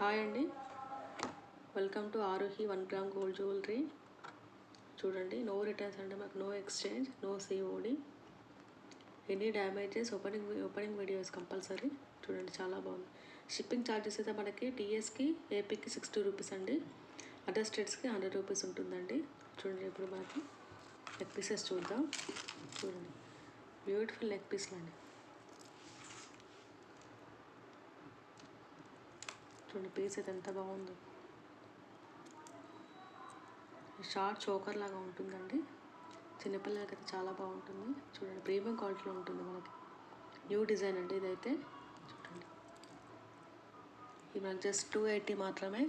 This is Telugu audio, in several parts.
హాయ్ అండి. Welcome to Aarohi one gram gold jewellery చూడండి నో రిటర్న్స్ అంటే మాకు no exchange no COD any damages opening opening videos compulsory చూడండి చాలా బాగుంది. షిప్పింగ్ ఛార్జెస్ అయితే మనకి టీఎస్కి ఏపీకి సిక్స్టీ రూపీస్ అండి. అదర్ స్టేట్స్కి హండ్రెడ్ రూపీస్ ఉంటుందండి. చూడండి ఇప్పుడు మనకి నెక్ పీసెస్ చూద్దాం. చూడండి. బ్యూటిఫుల్ నెక్ పీస్లు అండి చూడండి పీస్ అయితే ఎంత బాగుందో. షార్ట్ చోకర్ లాగా ఉంటుందండి. చిన్నపిల్లలకి అయితే చాలా బాగుంటుంది. చూడండి ప్రీమియం క్వాలిటీలో ఉంటుంది మనకి. న్యూ డిజైన్ అండి ఇదైతే. చూడండి. ఇది మనకి జస్ట్ టూ ఎయిటీ మాత్రమే.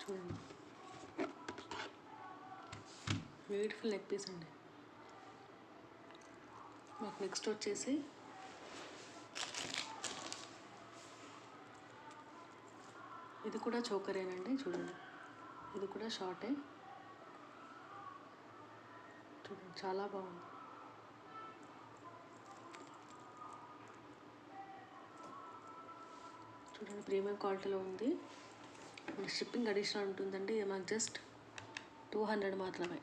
చూడండి. బ్యూటిఫుల్ నెక్ పీస్ అండి. మాకు నెక్స్ట్ వచ్చేసి ఇది కూడా చోకరేనండి చూడండి. ఇది కూడా షార్టే చూడండి చాలా బాగుంది. చూడండి ప్రీమియం క్వాలిటీలో ఉంది. షిప్పింగ్ అడిషనల్ ఉంటుందండి ఇది మాకు జస్ట్ టూ హండ్రెడ్ మాత్రమే.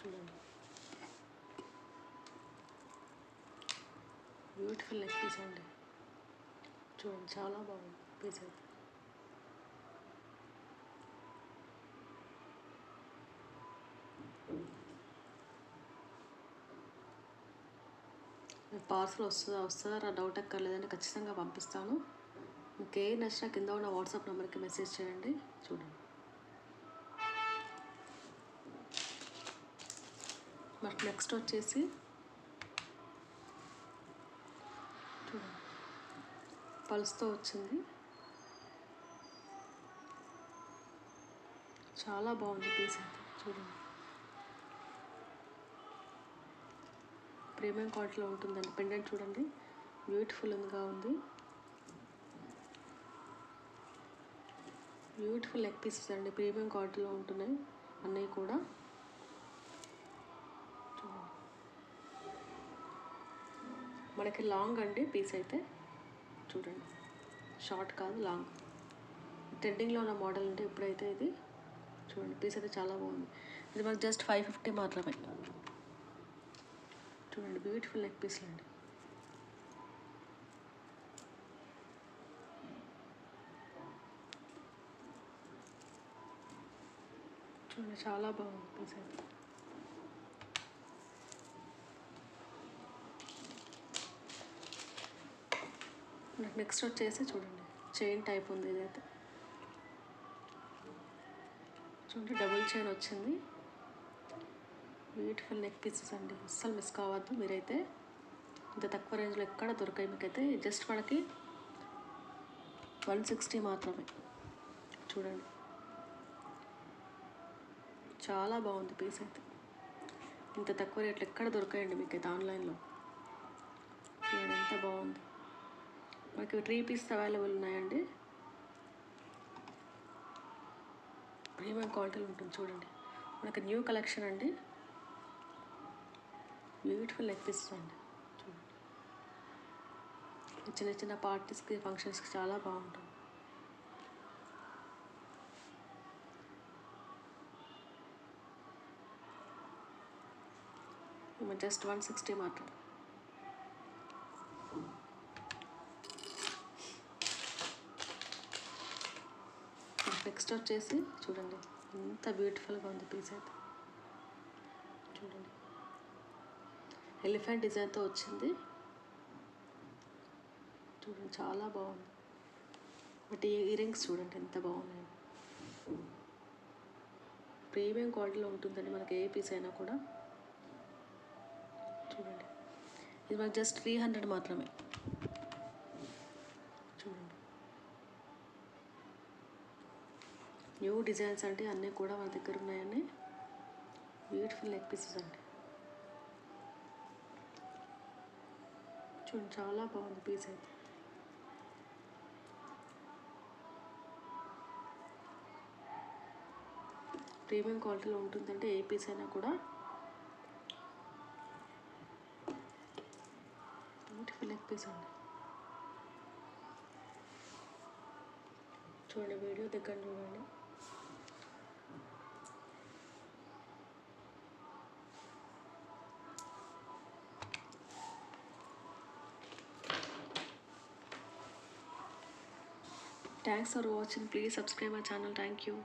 చూడండి. బ్యూటిఫుల్ నెక్ పీస్ అండి. చూడండి చాలా బాగుంది. పీస్ పార్సల్ వస్తుందా వస్తుందా డౌట్ ఎక్కర్లేదండి ఖచ్చితంగా పంపిస్తాను. మీకు ఏ నచ్చినా కింద ఉన్న వాట్సాప్ నెంబర్కి మెసేజ్ చేయండి చూడండి. మరి నెక్స్ట్ వచ్చేసి? చూడండి. పల్స్తో వచ్చింది. చాలా బాగుంది పీస్ అయితే చూడండి. ప్రీమియం క్వాలిటీలో ఉంటుందండి. పెండెంట్ చూడండి. బ్యూటిఫుల్గా ఉంది. బ్యూటిఫుల్ లెగ్ పీసెస్ అండి. ప్రీమియం క్వాలిటీలో ఉంటున్నాయి. అన్నీ కూడా. చూడండి మనకి లాంగ్ అండి పీస్ అయితే. చూడండి. షార్ట్ కాదు లాంగ్ ట్రెండింగ్లో ఉన్న మోడల్ అంటే ఇప్పుడైతే ఇది చూడండి పీస్ అయితే చాలా బాగుంది. ఇది మనకు జస్ట్ ఫైవ్ ఫిఫ్టీ మాత్రమే. చూడండి బ్యూటిఫుల్ లెగ్ పీస్లు అండి చూడండి చాలా బాగుంది పీస్ అయితే. నాకు నెక్స్ట్ వచ్చేసి చూడండి చైన్ టైప్ ఉంది ఇదైతే. చూడండి డబుల్ చైన్ వచ్చింది. బ్యూటిఫుల్ నెక్ పీసెస్ అండి. అస్సలు మిస్ కావద్దు మీరైతే. ఇంత తక్కువ రేంజ్లో ఎక్కడ దొరకాయి మీకైతే. జస్ట్ మనకి వన్ సిక్స్టీ మాత్రమే. చూడండి. చాలా బాగుంది పీస్ అయితే. ఇంత తక్కువ రేట్లు ఎక్కడ దొరకాయండి మీకైతే ఆన్లైన్లో చూడండి ఎంత బాగుంది. మనకి త్రీ పీస్ అవైలబుల్ ఉన్నాయండి. ప్రీమియం క్వాలిటీలో ఉంటుంది చూడండి. మనకి న్యూ కలెక్షన్ అండి. బ్యూటిఫుల్ లెగ్ పీసెస్ అండి. చూడండి. చిన్న చిన్న పార్టీస్కి ఫంక్షన్స్కి చాలా బాగుంటుంది. జస్ట్ వన్ సిక్స్టీ మాత్రం నెక్స్ట్ వచ్చేసి చూడండి. ఎంత బ్యూటిఫుల్గా ఉంది పీస్ అయితే. చూడండి. ఎలిఫెంట్ డిజైన్తో వచ్చింది. చూడండి చాలా బాగుంది. బట్ ఈ ఇయర్ చూడండి ఎంత బాగున్నాయి. ప్రీమియం క్వాలిటీలో ఉంటుందండి మనకి ఏ పీస్ అయినా కూడా. చూడండి. ఇది మనకి జస్ట్ త్రీ హండ్రెడ్ మాత్రమే. న్యూ డిజైన్స్ అంటే అన్నీ కూడా మన దగ్గర ఉన్నాయని బ్యూటిఫుల్ లెగ్ పీసెస్ అండి. చూడండి చాలా బాగుంది పీస్ అయితే. ప్రీమియం క్వాలిటీలో ఉంటుందంటే ఏ పీస్ అయినా కూడా బ్యూటిఫుల్ లెగ్ పీస్ అండి. చూడండి వీడియో దగ్గర చూడండి. Thanks for watching. Please subscribe our channel. Thank you.